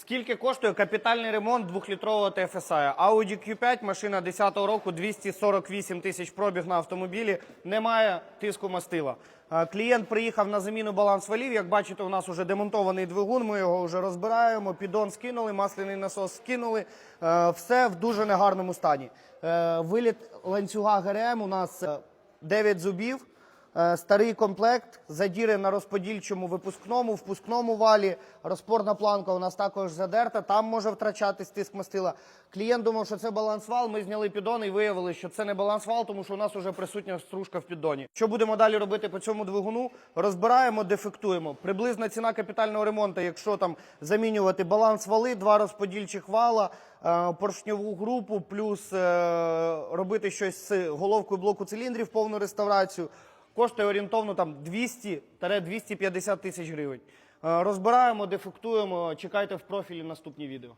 Скільки коштує капітальний ремонт двохлітрового TFSI? Audi Q5, машина 10-го року, 248 тисяч пробіг на автомобілі, немає тиску мастила. Е, Клієнт приїхав на заміну баланс валів. Як бачите, у нас вже демонтований двигун. Ми його вже розбираємо. Піддон скинули, масляний насос скинули. Е, Все в дуже негарному стані. Е, Виліт ланцюга ГРМ у нас е, 9 зубів. Е, Старий комплект, задіри на розподільчому випускному, впускному валі, розпорна планка у нас також задерта, там може втрачатись тиск мастила. Клієнт думав, що це балансвал, ми зняли піддон і виявили, що це не балансвал, тому що у нас вже присутня стружка в піддоні. Що будемо далі робити по цьому двигуну? Розбираємо, дефектуємо. Приблизна ціна капітального ремонту, якщо там замінювати баланс вали, два розподільчих вала, е, поршньову групу, плюс е, робити щось з головкою блоку циліндрів, повну реставрацію коштує орієнтовно там 200-250 тисяч гривень. Е, Розбираємо, дефектуємо. Чекайте в профілі наступні відео.